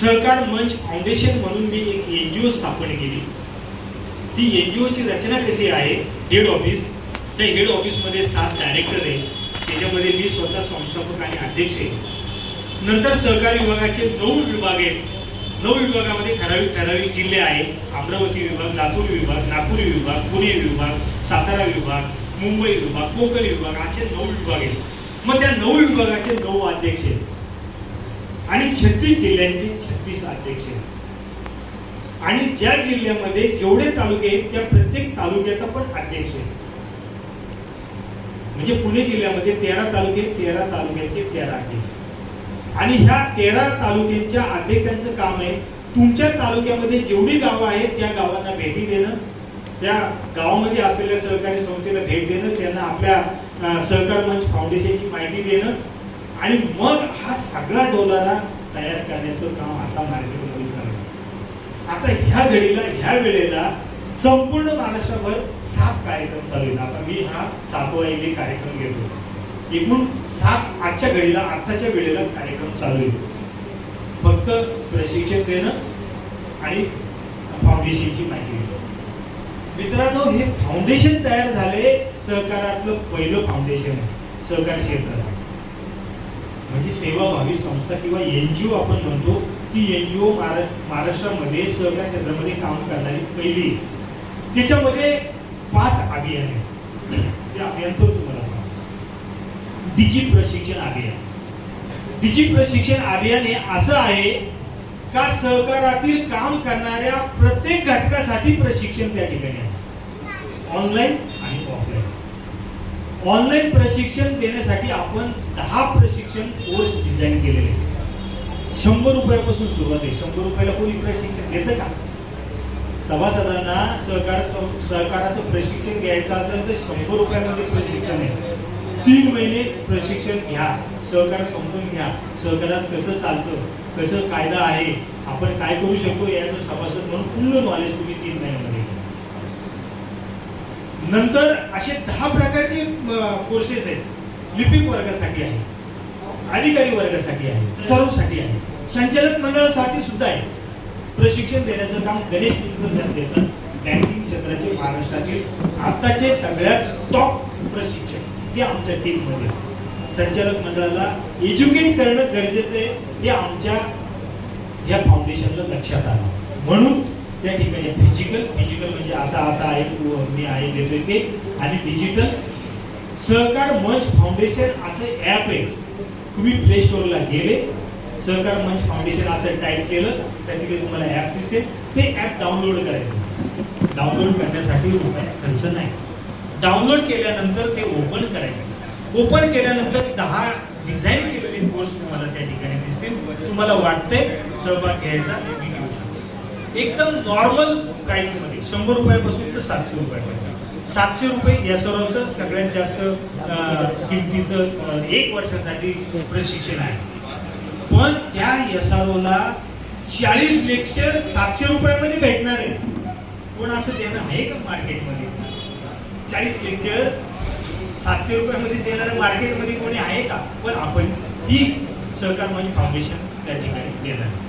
सहकार मंच फाउंडेशन म्हणून मी एक एन जी ओ स्थापन केली. ती एन जी ओची रचना कशी आहे? हेड ऑफिस त्या हेड ऑफिसमध्ये सात डायरेक्टर आहे त्याच्यामध्ये मी स्वतः संस्थापक आणि अध्यक्ष आहे. नंतर सहकारी विभागाचे नऊ विभाग आहेत. नऊ विभागामध्ये ठराविक ठराविक जिल्हे आहेत. अमरावती विभाग लातूर विभाग नागपूर विभाग पुणे विभाग सातारा विभाग मुंबई विभाग कोकण विभाग असे नऊ विभाग आहेत. मग त्या नऊ विभागाचे नऊ अध्यक्ष आहेत. आणि छत्तीस जिल्ह्यांचे छत्तीस अध्यक्ष आहेत. आणि ज्या जिल्ह्यामध्ये जेवढे तालुके आहेत त्या प्रत्येक तालुक्याचा पण अध्यक्ष आहे म्हणजे पुणे जिल्ह्यामध्ये तेरा तालुके तेरा तालुक्याचे तेरा अध्यक्ष आणि ह्या तेरा तालुक्यांच्या अध्यक्षांचं काम आहे तुमच्या तालुक्यामध्ये जेवढी गावं आहेत त्या गावांना भेटी देणं त्या गावामध्ये असलेल्या सहकारी संस्थेला भेट देणं त्यांना आपल्या सहकार मंच फाउंडेशनची माहिती देणं आणि मग हा सगळा डोलारा तयार करण्याचं काम आता मार्केटमध्ये चालू आता ह्या घडीला ह्या वेळेला संपूर्ण महाराष्ट्रभर सात कार्यक्रम चालू आहेत आता मी हा सातवा इथे कार्यक्रम घेतो. एकूण सात आजच्या घडीला आताच्या वेळेला कार्यक्रम चालू आहे. फक्त प्रशिक्षण देणं आणि फाउंडेशनची माहिती देणं मित्रांनो हे फाउंडेशन तयार झाले सहकारातलं पहिलं फाउंडेशन आहे सहकार क्षेत्रात म्हणजे सेवाभावी संस्था किंवा एनजीओ आपण म्हणतो ती एनजीओ महाराष्ट्रामध्ये सहकार क्षेत्रामध्ये काम करणारी पहिली. त्याच्यामध्ये पाच अभियान ते अभियान पण तुम्हाला सांगतो. डिजी प्रशिक्षण अभियान. डिजी प्रशिक्षण अभियान हे असं आहे का सहकारातील काम करणाऱ्या प्रत्येक घटकासाठी प्रशिक्षण त्या ठिकाणी आहे. ऑनलाईन आणि ऑफलाईन. ऑनलाईन प्रशिक्षण देण्यासाठी आपण दहा प्रशिक्षण कोर्स डिझाईन केलेले शंभर रुपयापासून सुरुवात आहे. शंभर रुपयाला कोणी प्रशिक्षण देतं का? सभासदांना सहकार सहकाराचं प्रशिक्षण घ्यायचं असेल तर शंभर रुपयामध्ये प्रशिक्षण आहे. तीन महिने प्रशिक्षण घ्या. सहकार समजून घ्या. सहकारात कसं चालतं? कसं कायदा आहे? आपण काय करू शकतो? याचं सभासद म्हणून पूर्ण नॉलेज तुम्ही तीन महिन्यामध्ये नंतर असे दहा प्रकारचे कोर्सेस आहेत. लिपिक वर्गासाठी आहे. अधिकारी वर्गासाठी आहे. सर्वसाठी आहे. संचालक मंडळासाठी सुद्धा आहे. प्रशिक्षण देण्याचं काम गणेश साहेब देतात. बँकिंग क्षेत्राचे महाराष्ट्रातील आताचे सगळ्यात टॉप प्रशिक्षण ते आमच्या टीममध्ये आहे. संचालक मंडळाला एज्युकेट करणं गरजेचं आहे. हे आमच्या या फाउंडेशनला लक्षात आलं. म्हणून त्या ठिकाणी फिजिकल फिजिकल म्हणजे आता असं आहे मी आहे देतोय ते. आणि डिजिटल सहकार मंच फाउंडेशन असं ॲप आहे. तुम्ही प्ले स्टोरला गेले सहकार मंच फाउंडेशन असं टाईप केलं त्या ठिकाणी तुम्हाला ॲप दिसेल. ते ॲप डाउनलोड करायचं. डाउनलोड करण्यासाठी रुपये खर्च नाही. डाउनलोड केल्यानंतर ते ओपन करायचं. ओपन केल्यानंतर दहा डिझाईन केलेले कोर्स तुम्हाला त्या ठिकाणी दिसतील. तुम्हाला वाटतंय सहभाग घ्यायचा एकदम नॉर्मल प्राईसमध्ये मध्ये. शंभर रुपयापासून तर सातशे रुपयापर्यंत. सातशे रुपये या सर्वांचं सगळ्यात जास्त किमतीचं एक वर्षासाठी प्रशिक्षण आहे. पण त्या यसारोला चाळीस लेक्चर सातशे रुपयामध्ये भेटणार आहे. कोण असं देणं आहे का मार्केटमध्ये चाळीस लेक्चर सातशे रुपयामध्ये देणारं मार्केटमध्ये कोणी आहे का? पण आपण ही सहकार म्हणजे फाउंडेशन त्या ठिकाणी देणार आहे.